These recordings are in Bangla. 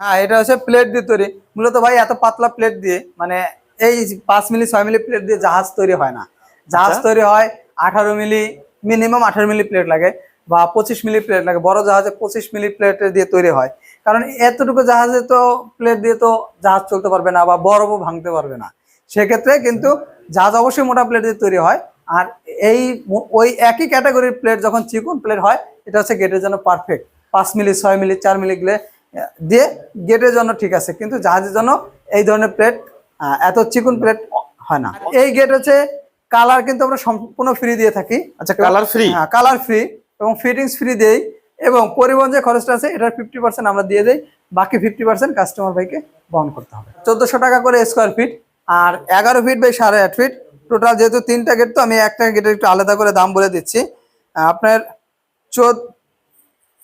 হ্যাঁ এটা হচ্ছে প্লেট দিয়ে তৈরি। মূলত ভাই এত পাতলা প্লেট দিয়ে মানে এই পাঁচ মিলি ছয় মিলি প্লেট দিয়ে জাহাজ তৈরি হয় না। জাহাজ আচ্ছা। তৈরি হয় আঠারো মিলি মিনিমাম আঠারো মিলি প্লেট লাগে বা পঁচিশ মিলি প্লেট লাগে। বড় জাহাজে পঁচিশ মিলি প্লেট দিয়ে তৈরি হয়। কারণ এতটুকু জাহাজে তো প্লেট দিয়ে তো জাহাজ চলতে পারবে না বা বরফও ভাঙতে পারবে না। সেক্ষেত্রে কিন্তু জাহাজ অবশ্যই মোটা প্লেট দিয়ে তৈরি হয়। আর এই ওই একই ক্যাটাগরির প্লেট যখন চিকন প্লেট হয় এটা হচ্ছে গেটের জন্য পারফেক্ট পাঁচ মিলি ছয় মিলি চার মিলি গুলো দিয়ে গেটের জন্য ঠিক আছে কিন্তু জাহাজের জন্য এই ধরনের প্লেট এত চিকন প্লেট হয় না। এই গেট হচ্ছে কালার কিন্তু আমরা সম্পূর্ণ ফ্রি দিয়ে থাকি। আচ্ছা কালার ফ্রি হ্যাঁ কালার ফ্রি এবং ফিটিংস ফ্রি দেই এবং পরিবহন যে খরচটা আছে এটার ফিফটি পার্সেন্ট আমরা দিয়ে দেই। বাকি ফিফটি পার্সেন্ট কাস্টমার ভাইকে বহন করতে হবে। চোদ্দোশো টাকা করে স্কোয়ার ফিট আর এগারো ফিট বাই সাড়ে আট ফিট টোটাল যেহেতু তিনটা গেট তো আমি একটা গেটের একটু আলাদা করে দাম বলে দিচ্ছি। আপনার চোদ্দ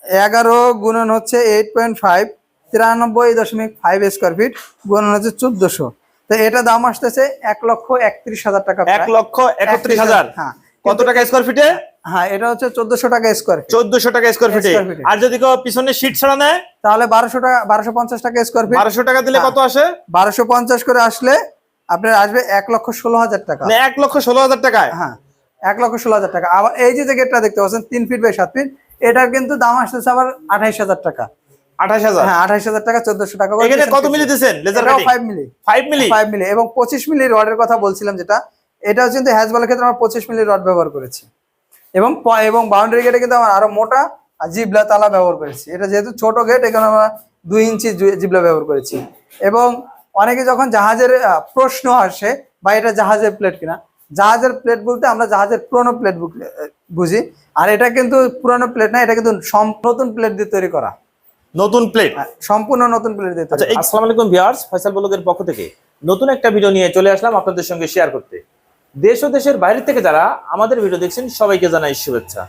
এগারো গুণন হচ্ছে এইট পয়েন্ট ফাইভ তিরানব্বই দশমিক ফাইভ স্কোয়ার ফিট গুণন হচ্ছে চোদ্দশো। তো এটা দাম আসতেছে এক লক্ষ একত্রিশ হাজার টাকা এক লক্ষ একত্রিশ হাজার? হ্যাঁ। কত টাকা স্কোয়ার ফিটে হ্যাঁ এটা হচ্ছে চোদ্দশো টাকা স্কোয়ার চোদ্দশো টাকা স্কোয়ার ফিটে। আর যদি কেউ পিছনে সিট ছাড়া নেয়? তাহলে বারোশো টাকা বারোশো পঞ্চাশ টাকা স্কোয়ার ফিট বারোশো টাকা দিলে হ্যাঁ। কত আসে? বারোশো পঞ্চাশ করে আসলে আপনার আসবে এক লক্ষ ষোলো হাজার টাকা। মানে এক লক্ষ ষোলো হাজার টাকায়? হ্যাঁ এক লক্ষ ষোলো হাজার টাকা। আবার এই যে যে গেটটা দেখতে পাচ্ছেন তিন ফিট বাই সাত ফিট এটার কিন্তু দাম আসতেছে আবার আঠাইশ হাজার টাকা। আঠাশ হাজার? হ্যাঁ আঠাইশ হাজার টাকা চোদ্দশো টাকা এখানে কত মিলি দিচ্ছেন laser five milli. Five milli? Five milli. এবং পঁচিশ মিলি রডের কথা বলছিলাম যেটা এটা কিন্তু হ্যাজবলের ক্ষেত্রে আমরা পঁচিশ মিলি রড ব্যবহার করেছি। এবং এবং বাউন্ডারি গেটে কিন্তু আমার আরও মোটা জিবলা তালা ব্যবহার করেছি। এটা যেহেতু ছোট গেট এখানে আমরা দুই ইঞ্চি জিবলা ব্যবহার করেছি। এবং অনেকে যখন জাহাজের প্রশ্ন আসে বা এটা জাহাজের প্লেট কিনা জাহাজের প্লেট বলতে আমরা জাহাজের পুরনো প্লেট বুঝি। আর এটা কিন্তু পুরনো প্লেট না এটা কিন্তু নতুন প্লেট দিয়ে তৈরি করা। নতুন প্লেট হ্যাঁ, সম্পূর্ণ নতুন প্লেট দিয়ে তৈরি আচ্ছা আসসালামু আলাইকুম ভিউয়ার্স ফয়সাল বলকের পক্ষ থেকে। নতুন একটা ভিডিও নিয়ে চলে আসলাম আপনাদের সঙ্গে শেয়ার করতে। দেশ ও দেশের বাইরে থেকে যারা আমাদের ভিডিও দেখছেন সবাইকে জানাই শুভেচ্ছা।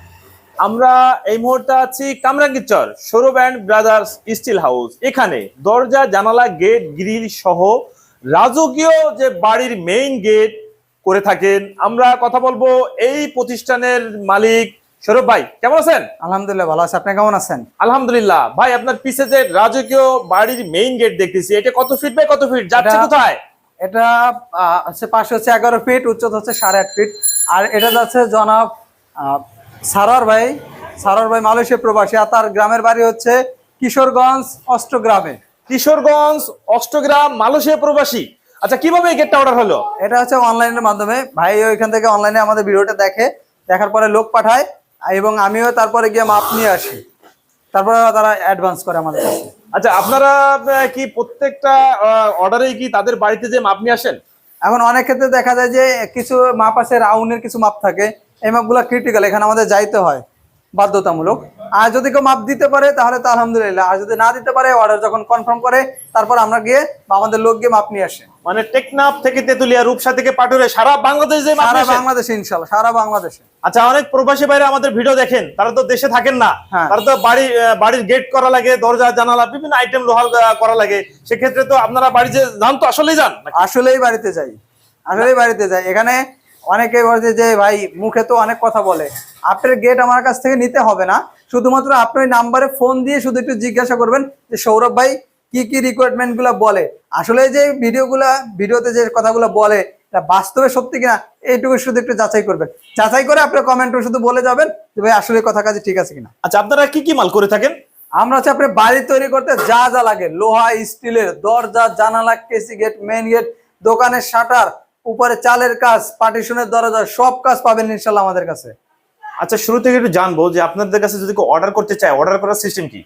আমরা এই মুহূর্তে আছি Kamrangirchar Sourav and brothers steel house. এখানে দরজা জানালা গেট গ্রিল সহ রাজকীয় যে বাড়ির মেইন গেট করে থাকেন। আমরা কথা বলব এই প্রতিষ্ঠানের মালিক সৌরভ ভাই কেমন আছেন? আলহামদুলিল্লাহ ভালো আছে। আপনি কেমন আছেন? আলহামদুলিল্লাহ। ভাই আপনার পিছে যে রাজকীয় বাড়ির মেইন গেট দেখতেছি এটা কত ফিট বাই কত ফিট যাচ্ছে কোথায়? এটা হচ্ছে পাশে হচ্ছে এগারো ফিট উচ্চতা হচ্ছে সাড়ে আট ফিট আর এটা যাচ্ছে জনাব আহ, সারোয়ার ভাই। সারোয়ার ভাই মালয়েশিয়া প্রবাসী। আর তার গ্রামের বাড়ি হচ্ছে কিশোরগঞ্জ অষ্টগ্রামে। কিশোরগঞ্জ অষ্টগ্রাম মালয়েশিয়া প্রবাসী। আচ্ছা কীভাবে এই গেটটা অর্ডার হলো? এটা হচ্ছে অনলাইনের মাধ্যমে। ভাই ওইখান থেকে অনলাইনে আমাদের ভিডিওটা দেখে দেখার পরে লোক পাঠায় এবং আমিও তারপরে গিয়ে মাপ নিয়ে আসি। তারপরে তারা অ্যাডভান্স করে আমাদের কাছে। আচ্ছা আপনারা কি প্রত্যেকটা অর্ডারে কি তাদের বাড়িতে যে মাপ নিয়ে আসেন? এখন অনেক ক্ষেত্রে দেখা যায় যে কিছু মাপ আছে রাউন্ডের কিছু মাপ থাকে। এই মাপগুলো ক্রিটিক্যাল এখানে আমাদের যাইতে হয় বাধ্যতামূলক। আর যদি কেউ মাপ দিতে পারে তাহলে তো আলহামদুলিল্লাহ। আর যদি না দিতে পারে অর্ডার যখন কনফার্ম করে তারপর আমরা গিয়ে আমাদের লোক গিয়ে মাপ নিয়ে আসে। মানে টেকনাফ থেকে তেতুলিয়া রূপসা থেকে পাটুরে সারা বাংলাদেশ সারা বাংলাদেশে ইনশাল্লাহ সারা বাংলাদেশে। আচ্ছা অনেক প্রবাসী বাইরে আমাদের ভিডিও দেখেন তারা তো দেশে থাকেন না। হ্যাঁ। তারা তো বাড়ি বাড়ির গেট করা লাগে দরজা জানালা বিভিন্ন আইটেম লোহার করা লাগে। সেক্ষেত্রে তো আপনারা বাড়ি যে যান তো আসলেই যান। আসলেই বাড়িতে যাই। আসলেই বাড়িতে যাই। এখানে অনেকে বলছে যে ভাই মুখে তো অনেক কথা বলে। আপনার গেট আমার কাছ থেকে নিতে হবে না। শুধুমাত্র আপনার নাম্বারে ফোন দিয়ে শুধু একটু জিজ্ঞাসা করবেন যে সৌরভ ভাই কি কি রিকোয়ারমেন্টগুলা বলে? আসলে যে ভিডিওগুলা ভিডিওতে যে কথাগুলো বলে এটা বাস্তবে সত্যি কিনা এইটুকু শুধু একটু যাচাই করবেন। যাচাই করে আপনার কমেন্ট শুধু বলে যাবেন যে ভাই আসলে কথা কাজে ঠিক আছে কিনা। আচ্ছা আপনারা কি কি মাল করে থাকেন? আমরা হচ্ছে আপনার বাড়ি তৈরি করতে যা যা লাগে লোহা স্টিলের দরজা জানালা কেসি গেট মেন গেট দোকানের শাটার উপরে চালের কাজ পার্টিশনের দরজা সব কাজ পাবেন ইনশাল্লাহ আমাদের কাছে। আচ্ছা শুরু থেকে একটু জানব যে আপনাদের কাছে যদি অর্ডার করতে চায় অর্ডার করার সিস্টেম কি?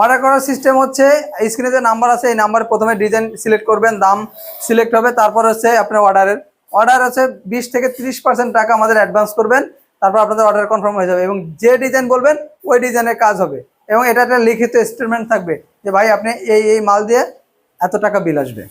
অর্ডার করার সিস্টেম হচ্ছে স্ক্রিনে যে নাম্বার আছে এই নাম্বারে প্রথমে ডিজাইন সিলেক্ট করবেন দাম সিলেক্ট হবে তারপর হচ্ছে আপনার অর্ডারের অর্ডার হচ্ছে বিশ থেকে তিরিশ পার্সেন্ট টাকা আমাদের অ্যাডভান্স করবেন তারপর আপনাদের অর্ডার কনফার্ম হয়ে যাবে। এবং যে ডিজাইন বলবেন ওই ডিজাইনের কাজ হবে। এবং এটা একটা লিখিত স্টেটমেন্ট থাকবে যে ভাই আপনি এই এই মাল দিয়ে এত টাকা বিল আসবে।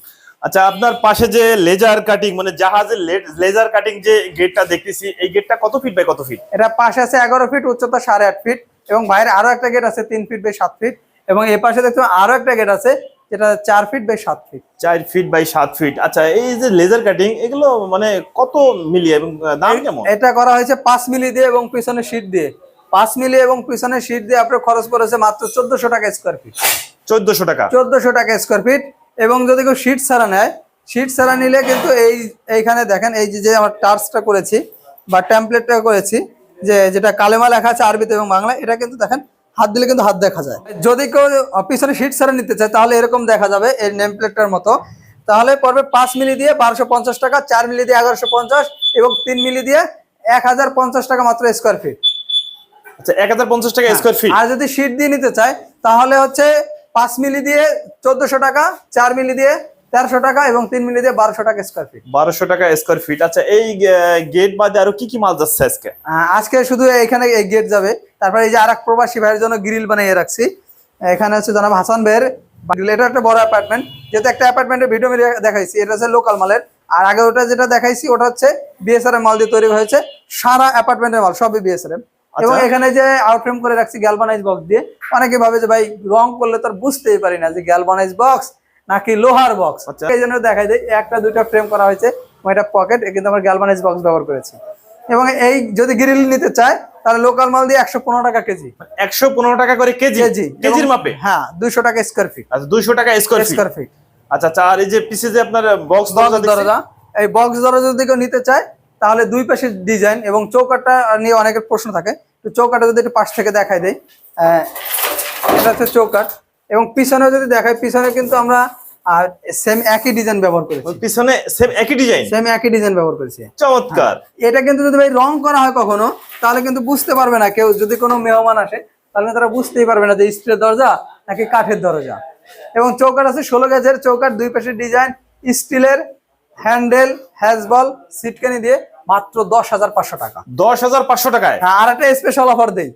আচ্ছা আপনার পাশে যে লেজার কাটিং মানে জাহাজের লেজার কাটিং যে গেটটা দেখতেছি এই গেটটা কত ফিট বাই কত ফিট এটা পাশে আছে এগারো ফিট উচ্চতা সাড়ে আট ফিট এবং বাইরে আরও একটা গেট আছে তিন ফিট বাই সাত ফিট এবং এ পাশে দেখতে আরও একটা গেট আছে যেটা চার ফিট বাই সাত ফিট চার ফিট বাই সাত ফিট আচ্ছা এই যে লেজার কাটিং এগুলো মানে কত মিলিয়ে এবং দাম কেমন? এটা করা হয়েছে পাঁচ মিলি দিয়ে এবং পিছনে শীট দিয়ে। পাঁচ মিলি এবং পিছনে সিট দিয়ে আপনার খরচ পড়েছে মাত্র চোদ্দশো টাকা স্কোয়ার ফিট চোদ্দশো টাকা। চোদ্দশো টাকা স্কোয়ার ফিট এবং যদি কেউ সিট ছাড়া নেয় সিট ছাড়া নিলে কিন্তু এই এইখানে দেখেন এই যে যে আমার টার্চটা করেছি বা ট্যাম্পলেটটা করেছি যে যেটা কালেমা লেখা আছে আরবিতে এবং বাংলা এটা কিন্তু দেখেন হাত দিলে কিন্তু হাত দেখা যায়। যদি কেউ পিছনে সিট ছাড়া নিতে চায় তাহলে এরকম দেখা যাবে এই নেম প্লেটটার মতো। তাহলে পড়বে পাঁচ মিলি দিয়ে বারোশো পঞ্চাশ টাকা চার মিলি দিয়ে এগারোশো পঞ্চাশ এবং তিন মিলি দিয়ে এক হাজার পঞ্চাশ টাকা মাত্র স্কোয়ার ফিট আচ্ছা এক হাজার পঞ্চাশ টাকা স্কোয়ার ফিট আর যদি শীট দিয়ে নিতে চায় তাহলে হচ্ছে পাঁচ মিলি দিয়ে চোদ্দশো টাকা চার মিলি দিয়ে তেরোশো টাকা এবং তিন মিনিটে বারোশো টাকা স্কোয়ার ফিট বারোশো টাকা স্কোয়ার ফিট আচ্ছা এই গেট বাদে আরও কি কি মাল যাচ্ছে আজকে? আজকে শুধু এখানে এই গেট যাবে। তারপরে এই যে আর এক প্রবাসী ভাইয়ের জন্য গ্রিল বানিয়ে রাখছি। এখানে হচ্ছে জনাব হাসান ভাইয়ের। এটা একটা বড় অ্যাপার্টমেন্ট যেহেতু একটা অ্যাপার্টমেন্টের ভিডিও দেখাইছি এটা হচ্ছে লোকাল মালের। আর আগে ওটা যেটা দেখাইছি ওটা হচ্ছে বিএসআর মাল দিয়ে তৈরি হয়েছে। সারা অ্যাপার্টমেন্টের মাল সবই বিএসআর এবং আচ্ছা। এখানে যে আউটফ্রেম করে রাখছি গ্যালভানাইজ বক্স দিয়ে অনেকে ভাবে যে ভাই রং করলে তো আর বুঝতেই পারি না যে গ্যালবানাইজ বক্স নাকি লোহার বক্স আচ্ছা। এই জন্য দেখাই যায় একটা দুইটা ফ্রেম করা হয়েছে এটা পকেট কিন্তু আমরা গ্যালভানাইজ বক্স ব্যবহার করেছি। এবং এই যদি গ্রিল নিতে চায় তাহলে লোকাল মাল দিয়ে একশো পনেরো টাকা কেজি। একশো পনেরো টাকা করে কেজি? কেজি। কেজির মাপে? হ্যাঁ দুইশো টাকা স্কোয়ার ফিট আচ্ছা দুইশো টাকা স্কোয়ার ফিট স্কোয়ার ফিট আচ্ছা আচ্ছা আর এই যে পিছে যে আপনার বক্স দরজা এই বক্স দরজা যদি কেউ নিতে চায় তাহলে দুই পাশে ডিজাইন এবং চৌকাটটা নিয়ে অনেকের প্রশ্ন থাকে। তো চৌকাটা যদি একটু পাশ থেকে দেখাই দেয় এটা হচ্ছে চৌকাট এবং পিছনে যদি দেখায় পিছনে কিন্তু আমরা আর সেম একই ডিজাইন ব্যবহার করেছি। পিছনে সেম একই ডিজাইন সেম একই ডিজাইন ব্যবহার করেছি। চমৎকার। এটা কিন্তু যদি ভাই রং করা হয় কখনো তাহলে কিন্তু বুঝতে পারবে না কেউ। যদি কোনো মেহমান আসে তাহলে তারা বুঝতেই পারবে না যে স্টিলের দরজা নাকি কাঠের দরজা। এবং চৌকাট আছে ষোলো গাছের চৌকাট দুই পাশে ডিজাইন স্টিলের হ্যান্ডেল হ্যাজবল সিটকানি দিয়ে মাত্র দশ হাজার পাঁচশো টাকা। দশ হাজার পাঁচশো টাকায়? হ্যাঁ, আর একটা স্পেশাল অফার দেই।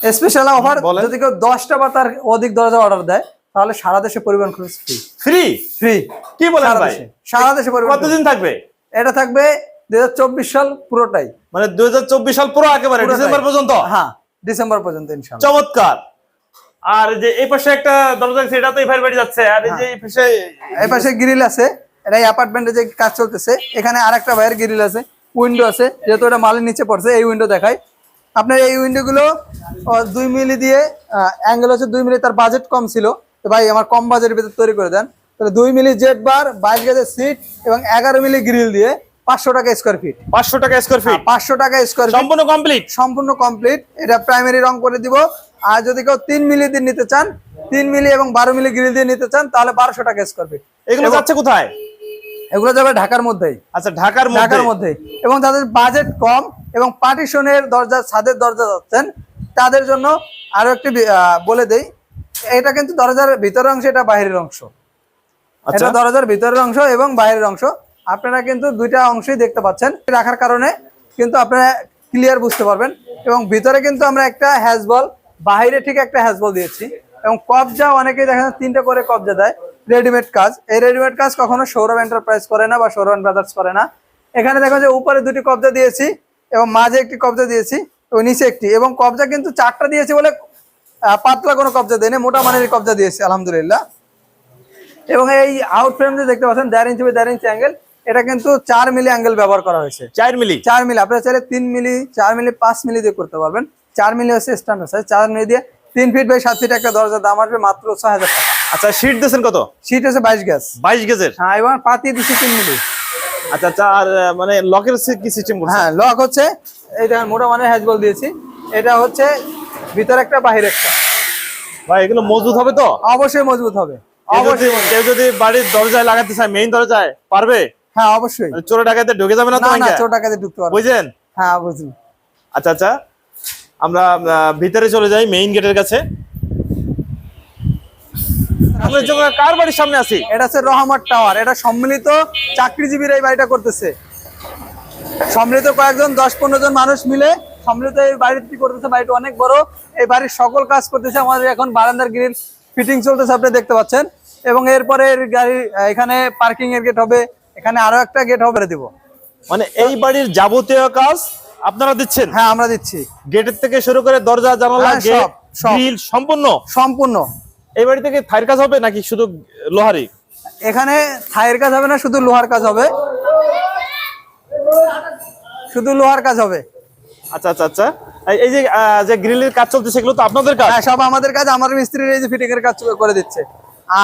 স্পেশাল অফার যদি কেউ দশটা বা তার অধিক দরজা অর্ডার দেয় তাহলে সারা দেশে পরিবহন খরচ ফ্রি ফ্রি ফ্রি কি বলেন সারা ভাই? দেশে। সারা দেশে পরিবহন কতদিন থাকবে? এটা থাকবে দুই সাল পুরোটাই। মানে দুই হাজার চব্বিশ সাল পুরো একেবারে ডিসেম্বর পর্যন্ত? হ্যাঁ ডিসেম্বর পর্যন্ত চমৎকার। আর যে এই পাশে একটা দরজা আছে এটা তো এই বাড়ি যাচ্ছে। আর এই যে এই পাশে এই পাশে গ্রিল আছে। এটা অ্যাপার্টমেন্টে যে কাজ চলতেছে এখানে আরেকটা ভাইয়ের গ্রিল আছে উইন্ডো আছে। যেহেতু এটা মালের নিচে পড়ছে এই উইন্ডো দেখায়। আপনার এই উইন্ডোগুলো দুই মিলি দিয়ে অ্যাঙ্গেল হচ্ছে দুই মিলি তার বাজেট কম ছিল। তো ভাই আমার কম বাজেটের ভিতরে তৈরি করে দেন। তাহলে দুই মিলি জেট বার বাইশ গেজের সিট এবং এগারো মিলি গ্রিল দিয়ে পাঁচশো টাকা স্কোয়ার ফিট পাঁচশো টাকা স্কোয়ার ফিট পাঁচশো টাকা স্কোয়ার ফিট সম্পূর্ণ কমপ্লিট সম্পূর্ণ কমপ্লিট এটা প্রাইমারি রং করে দিব। আর যদি কেউ তিন মিলি দিয়ে নিতে চান তিন মিলি এবং বারো মিলি গ্রিল দিয়ে নিতে চান তাহলে বারোশো টাকা স্কোয়ার ফিট এগুলো যাচ্ছে কোথায়? এগুলো যাবে ঢাকার মধ্যেই। আচ্ছা ঢাকার ঢাকার মধ্যে এবং তাদের বাজেট কম। এবং পার্টিশনের দরজা ছাদের দরজা যাচ্ছেন তাদের জন্য আরও একটি বলে দেই এটা কিন্তু দরজার ভিতরের অংশ এটা বাইরের অংশ। আচ্ছা। এটা দরজার ভিতরের অংশ এবং বাইরের অংশ। আপনারা কিন্তু দুইটা অংশই দেখতে পাচ্ছেন। রাখার কারণে কিন্তু আপনারা ক্লিয়ার বুঝতে পারবেন। এবং ভিতরে কিন্তু আমরা একটা হ্যাজবল বাহিরে ঠিক একটা হ্যাজবল দিয়েছি। এবং কবজা অনেকেই দেখা যায় তিনটা করে কবজা দেয়। রেডিমেড কাজ। এই রেডিমেড কাজ কখনো সৌরভ এন্টারপ্রাইজ করে না বা সৌরভ ব্রাদার্স করে না। এখানে দেখো যে উপরে দুটি কবজা দিয়েছি। এবং মাঝে একটি কবজা দিয়েছি এবং নিচে একটি। এবং কবজা কিন্তু চারটা দিয়েছি বলে পাতলা কোনো কবজা দেয়নি মোটা মানের কবজা দিয়েছি আলহামদুলিল্লাহ। এবং এই আউট ফ্রেম যে দেখতে পাচ্ছেন দেড় ইঞ্চি দেড় ইঞ্চি অ্যাঙ্গেল এটা কিন্তু চার মিলি অ্যাঙ্গেল ব্যবহার করা হয়েছে। চার মিলি? চার মিলি আপনারা চাইলে তিন মিলি চার মিলি পাঁচ মিলি দিয়ে করতে পারবেন। চার মিলি হচ্ছে স্ট্যান্ডার্ড সাইজ চার মিলি দিয়ে তিন ফিট বাই সাত ফিট একটা দরজার দাম আসবে মাত্র ছয় হাজার টাকা। আচ্ছা শীট দিয়েছেন কত? সিট হচ্ছে বাইশ গ্যাস বাইশ গ্যাসের হ্যাঁ এবং পাতি দিচ্ছি তিন মিলি। আচ্ছা আচ্ছা আর মানে লকের কি সিস্টেম হ্যাঁ লক হচ্ছে। এই দেখেন মোটা মানের হ্যাজবল দিয়েছি। এটা হচ্ছে ভিতরে একটা বাহির একটা। ভাই এগুলো মজবুত হবে তো? অবশ্যই মজবুত হবে। অবশ্যই কেউ যদি বাড়ির দরজায় লাগাতে চায় মেইন দরজায় পারবে? হ্যাঁ অবশ্যই। মানে চোরে ডাকাতে ঢুকে যাবে না তো না ভাইঙ্গা? টাকাতে ঢুকতে পারবে বুঝলেন? হ্যাঁ বুঝলি আচ্ছা আচ্ছা। আমরা ভিতরে চলে যাই মেইন গেটের কাছে। কার বাড়ির সামনে আছি? এটা হচ্ছে রহমত টাওয়ার এটা সম্মিলিত চাকরিজীবীরা এই বাড়িটা করতেছে। সম্মিলিত কয়েকজন দশ পনেরো জন মানুষ মিলে সম্মিলিত এই বাড়িটি করতেছে। বাড়িটা অনেক বড়। এই বাড়ির সকল কাজ করতেছে। আমাদের এখন বারান্দার গ্রিল ফিটিং চলতেছে আপনি দেখতে পাচ্ছেন। এবং এরপরে এর গাড়ি এখানে পার্কিং এর গেট হবে। এখানে আরও একটা গেট হবে দিব। মানে এই বাড়ির যাবতীয় কাজ আপনারা দিচ্ছেন? হ্যাঁ আমরা দিচ্ছি। গেটের থেকে শুরু করে দরজা জানালা হ্যাঁ, গেট সব। সম্পূর্ণ? সম্পূর্ণ। এই বাড়িতে কি থাইর কাজ হবে নাকি শুধু লোহারি এখানে থাইয়ের কাজ হবে না শুধু লোহার কাজ হবে। শুধু লোহার কাজ হবে। আচ্ছা আচ্ছা আচ্ছা। এই- যে যে গ্রিলের কাজ চলছে সেগুলো তো আপনাদের কাজ? হ্যাঁ সব আমাদের কাজ। আমার মিস্ত্রির এই যে ফিটিং এর কাজ করে দিচ্ছে।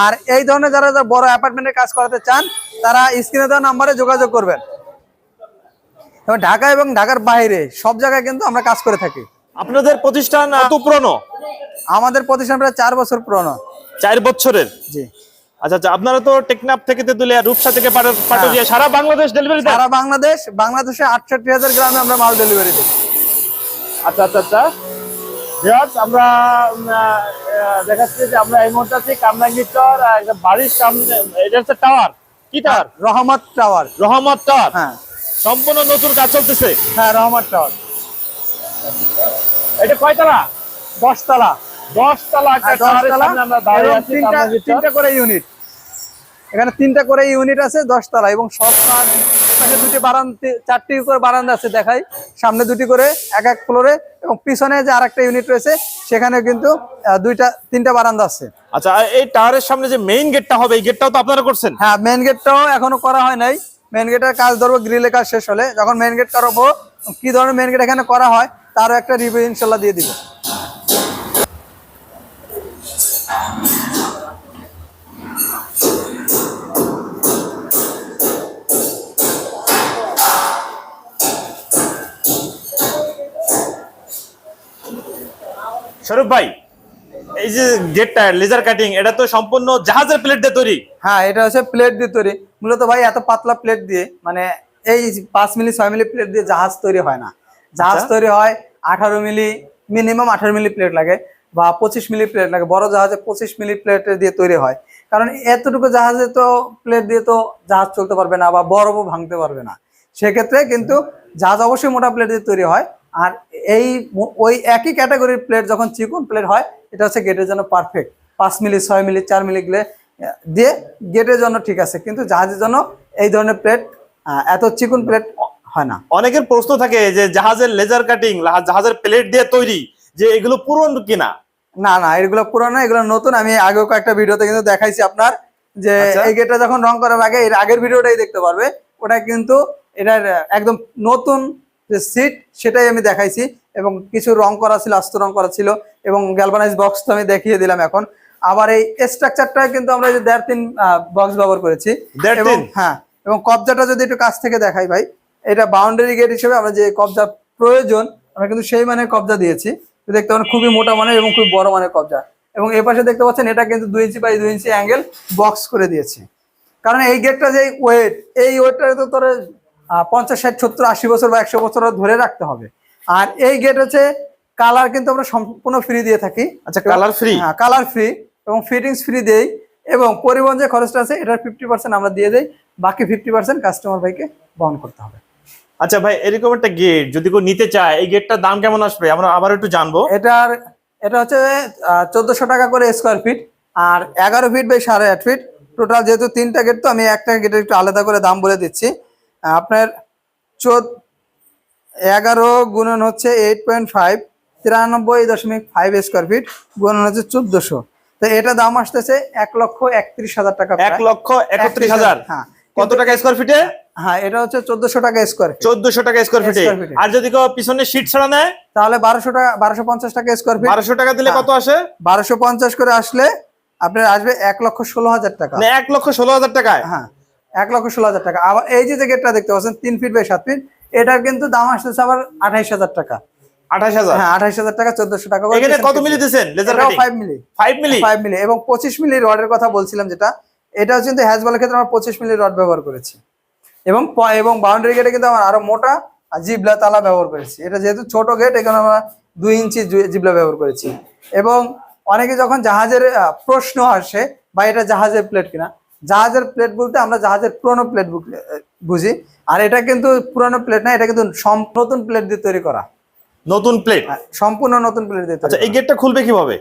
আর এই ধরনের যারা যারা বড় অ্যাপার্টমেন্টের কাজ করাতে চান তারা স্ক্রিনে দেওয়া নাম্বারে যোগাযোগ করবেন। এবং ঢাকা এবং ঢাকার বাইরে সব জায়গায় কিন্তু আমরা কাজ করে থাকি। আপনাদের প্রতিষ্ঠান কত পুরনো? আমাদের প্রতিষ্ঠান প্রায় চার বছর পুরনো। চার বছরের? জি। আচ্ছা আচ্ছা আপনারা তো টেকনাফ থেকে তেতুলিয়া রূপসা থেকে পাটুরিয়া সারা বাংলাদেশ ডেলিভারি সারা বাংলাদেশ বাংলাদেশে আটষট্টি হাজার গ্রামে আমরা মাল ডেলিভারি দিই। আচ্ছা আচ্ছা আচ্ছা। আমরা দেখাচ্ছি যে আমরা এই মুহূর্তে আছি একটা বাড়ির সামনে এটা হচ্ছে টাওয়ার কি টাওয়ার রহমত টাওয়ার রহমত টাওয়ার হ্যাঁ। সম্পূর্ণ নতুন কাজ চলতেছে? হ্যাঁ রহমত টাওয়ার এটা কয়তলা? দশতলা। দশতলা তিনটা করে ইউনিট। এখানে তিনটা করে ইউনিট আছে দশতলা এবং সব পাশে দুটি বারান্দা চারটি করে বারান্দা আছে দেখাই। সামনে দুটি করে এক এক ফ্লোরে এবং পিছনে যে আরেকটা ইউনিট রয়েছে সেখানে কিন্তু দুইটা তিনটা বারান্দা আছে। আচ্ছা এই টাওয়ারের সামনে যে মেইন গেটটা হবে এই গেটটাও তো আপনারা করছেন? হ্যাঁ মেন গেটটাও এখনও করা হয় নাই। মেন গেটের কাজ ধরবো গ্রিলের কাজ শেষ হলে। যখন মেন গেট করব কি ধরনের মেন গেট এখানে করা হয় তারও একটা রিভিউ ইনশাল্লাহ দিয়ে দিব। স্বরূপ ভাই এই যে গেটটা লেজার কাটিং এটা তো সম্পূর্ণ জাহাজের প্লেট দিয়ে তৈরি? হ্যাঁ এটা হচ্ছে প্লেট দিয়ে তৈরি। মূলত ভাই এত পাতলা প্লেট দিয়ে মানে এই পাঁচ মিলি ছয় মিলি প্লেট দিয়ে জাহাজ তৈরি হয় না। জাহাজ আচ্ছা। তৈরি হয় আঠারো মিলি মিনিমাম আঠারো মিলি প্লেট লাগে বা পঁচিশ মিলি প্লেট লাগে। বড় জাহাজে পঁচিশ মিলি প্লেট দিয়ে তৈরি হয়। কারণ এতটুকু জাহাজে তো প্লেট দিয়ে তো জাহাজ চলতে পারবে না বা বরফও ভাঙতে পারবে না। সেক্ষেত্রে কিন্তু জাহাজ অবশ্যই মোটা প্লেট দিয়ে তৈরি হয়। আর এই ওই একই ক্যাটাগরির প্লেট যখন চিকন প্লেট হয় এটা হচ্ছে গেটের জন্য পারফেক্ট পাঁচ মিলি ছয় মিলি চার মিলি গুলো দিয়ে গেটের জন্য ঠিক আছে। কিন্তু জাহাজের জন্য এই ধরনের প্লেট এত চিকন প্লেট হয় না। অনেকের প্রশ্ন থাকে যে জাহাজের লেজার কাটিং জাহাজের প্লেট দিয়ে তৈরি যে এগুলো পুরন কিনা? না না এগুলো পুরানো এগুলো নতুন। আমি আগেও কয়েকটা ভিডিওতে কিন্তু দেখাইছি আপনার যে আচ্ছা। এই গেটটা যখন রং করার আগে এর আগের ভিডিওটাই দেখতে পারবে। ওটা কিন্তু এটার একদম নতুন যে সিট সেটাই আমি দেখাইছি এবং কিছু রং করা ছিল আস্ত রং করা ছিল এবং গ্যালভানাইজ বক্স তো আমি দেখিয়ে দিলাম এখন। আবার এই স্ট্রাকচারটা কিন্তু আমরা যে দেড় তিন বক্স ব্যবহার করেছি। এবং হ্যাঁ এবং কবজাটা যদি একটু কাছ থেকে দেখাই ভাই এটা বাউন্ডারি গেট হিসেবে আমরা যে কবজা প্রয়োজন আমরা কিন্তু সেই মানের কবজা দিয়েছি। দেখতে পারেন খুবই মোটা মানের এবং খুবই বড় মানের কবজা। এবং এ পাশে দেখতে পাচ্ছেন এটা কিন্তু দুই ইঞ্চি বাই দুই ইঞ্চি অ্যাঙ্গেল বক্স করে দিয়েছি। কারণ এই গেটটা যে ওয়েট এই ওয়েটটা তো তোর পঞ্চাশ ষাট সত্তর আশি বছর বা একশো বছর ধরে রাখতে হবে। আর এই গেট হচ্ছে কালার কিন্তু আমরা সম্পূর্ণ ফ্রি দিয়ে থাকি। আচ্ছা কালার ফ্রি হ্যাঁ কালার ফ্রি এবং ফিটিংস ফ্রি দেই এবং পরিবহন যে খরচটা আছে এটার ফিফটি পার্সেন্ট আমরা দিয়ে দেই। বাকি ফিফটি পার্সেন্ট কাস্টমার ভাইকে বহন করতে হবে। আচ্ছা ভাই এরকম একটা গেট যদি কেউ নিতে চায় এই গেটটার দাম কেমন আসবে? আমরা আবার একটু জানব। এটার এটা হচ্ছে চোদ্দশো টাকা করে স্কোয়ার ফিট আর এগারো ফিট বাই সাড়ে আট ফিট টোটাল যেহেতু তিনটা গেট তো আমি একটা গেটের একটু আলাদা করে দাম বলে দিচ্ছি। আপনার চোদ্দ এগারো গুণন হচ্ছে এইট পয়েন্ট ফাইভ তিরানব্বই দশমিক ফাইভ স্কোয়ার ফিট গুণন হচ্ছে চোদ্দশো। তো এটা দাম আসতেছে এক লক্ষ একত্রিশ হাজার টাকা এক লক্ষ একত্রিশ হাজার? হ্যাঁ। কত টাকা স্কোয়ার ফিটে হ্যাঁ এটা হচ্ছে চোদ্দশো টাকা স্কোয়ার চোদ্দশো টাকা স্কোয়ার ফিটে। আর যদি কেউ পিছনে সিট ছাড়া নেয়? তাহলে বারোশো টাকা বারোশো পঞ্চাশ টাকা স্কোয়ার ফিট বারোশো টাকা দিলে হ্যাঁ। কত আসে? বারোশো পঞ্চাশ করে আসলে আপনার আসবে এক লক্ষ ষোলো হাজার টাকা। মানে এক লক্ষ ষোলো হাজার টাকায়? হ্যাঁ। এক লক্ষ ষোলো হাজার টাকা। আবার এই যে গেটটা দেখতে পাচ্ছেন তিন ফিট বাই সাত ফিট এটার কিন্তু দাম আসতেছে আবার আঠাইশ হাজার টাকা। হাজার? হ্যাঁ আঠাইশ হাজার টাকা চোদ্দশো টাকা এখানে কত মিলি দিচ্ছেন five milli five milli five milli এবং পঁচিশ মিলি রডের কথা বলছিলাম যেটা এটা কিন্তু হ্যাজবলের ক্ষেত্রে আমরা পঁচিশ মিলি রড ব্যবহার করেছি। এবং এবং বাউন্ডারি গেটে কিন্তু আমার আরও মোটা জিবলা তালা ব্যবহার করেছি। এটা যেহেতু ছোট গেট এখানে আমরা দুই ইঞ্চি জিবলা ব্যবহার করেছি। এবং অনেকে যখন জাহাজের প্রশ্ন আসে বা এটা জাহাজের প্লেট কিনা? জাহাজের প্লেট বলতে আমরা জাহাজের পুরনো প্লেট বুঝি। আর এটা কিন্তু পুরনো প্লেট না এটা কিন্তু নতুন প্লেট দিয়ে তৈরি করা। নতুন প্লেট হ্যাঁ, সম্পূর্ণ নতুন প্লেট দিয়ে আচ্ছা এই গেটটা খুলবে কীভাবে?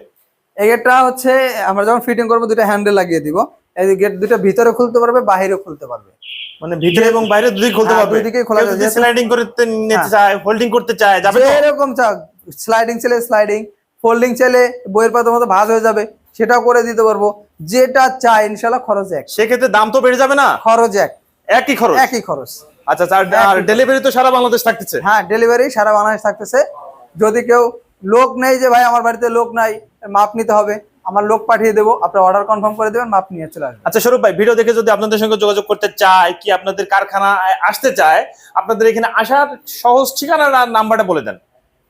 এই গেটটা হচ্ছে আমরা যখন ফিটিং করব দুটো হ্যান্ডেল লাগিয়ে দিব। এই গেট দুটো ভিতরে খুলতে পারবে বাহিরেও খুলতে পারবে। মানে ভিতরে এবং বাইরে দুদিক খুলতে হ্যাঁ, পারবে। দুই দিকেই খোলা যাবে। স্লাইডিং করতে নিতে হ্যাঁ। চায় হোল্ডিং করতে চায় যাবে এরকম স্লাইডিং ছেলে স্লাইডিং ফোল্ডিং ছেলে বইয়ের পাতার মতো ভাঁজ হয়ে যাবে। সেটাও করে দিতে পারব। যেটা চাই ইনশাল্লাহ খরচ এক। সেক্ষেত্রে দাম তো বেড়ে যাবে না? খরচ এক। একই খরচ? একই খরচ। আচ্ছা আচ্ছা, আর- আর ডেলিভারি তো সারা বাংলাদেশ থাকতেছে? হ্যাঁ ডেলিভারি সারা বাংলাদেশ থাকতেছে। যদি কেউ লোক নেই যে ভাই আমার বাড়িতে লোক নাই মাপ নিতে হবে। আমার লোক পাঠিয়ে দেবো। আপনার অর্ডার কনফার্ম করে দেবেন মাপ নিয়ে চলে আসবেন আচ্ছা স্বরূপ ভাই ভিডিও দেখে যদি আপনাদের সঙ্গে যোগাযোগ করতে চায় কি আপনাদের কারখানা আসতে চায় আপনাদের এখানে আসার সহজ ঠিকানা নাম্বারটা বলে দেন।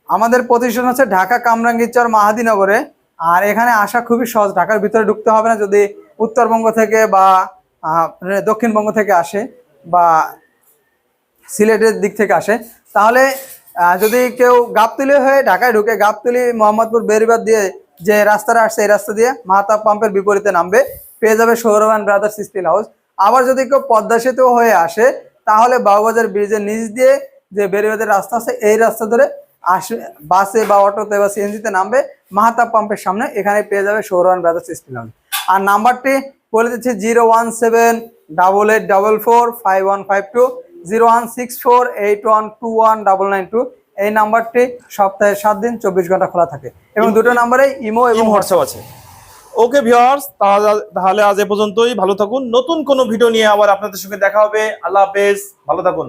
আমাদের প্রতিষ্ঠান হচ্ছে ঢাকা কামরাঙ্গীরচর মাহাদিনগরে আর এখানে আসা খুবই সহজ। ঢাকার ভিতরে ঢুকতে হবে না। যদি উত্তরবঙ্গ থেকে বা দক্ষিণবঙ্গ থেকে আসে বা সিলেটের দিক থেকে আসে, তাহলে যদি কেউ গাবতলি হয়ে ঢাকায় ঢুকে গাবতলি, মোহাম্মদপুর বেরিবাদ দিয়ে যে রাস্তাটা আসছে, এই রাস্তা দিয়ে মাহতাব পাম্পের বিপরীতে নামবে। পেয়ে যাবে সৌরভান ব্রাদার্স স্টিল হাউস। আবার যদি কেউ পদ্মা সেতু হয়ে আসে, তাহলে বাবুবাজার ব্রিজের নিচ দিয়ে যে বেরিবাদের রাস্তা আছে, এই রাস্তা ধরে আসে, বাসে বা অটোতে বা সিএনজিতে নামবে। মাহতাব পাম্পের সামনে এখানে পেয়ে যাবে সৌরভান ব্রাদার্স স্টিল হাউস আর নাম্বারটি বলে দিচ্ছি zero one seven double eight double four five one five two zero one six four eight one two one double nine two. এই নাম্বারটি সপ্তাহে সাত দিন চব্বিশ ঘণ্টা খোলা থাকে। এবং দুটো নাম্বারে ইমো এবং হোয়াটসঅ্যাপ আছে। ওকে ভিউয়ার্স তাহলে আজ এ পর্যন্তই। ভালো থাকুন। নতুন কোনো ভিডিও নিয়ে আবার আপনাদের সঙ্গে দেখা হবে। আল্লাহ হাফেজ। ভালো থাকুন।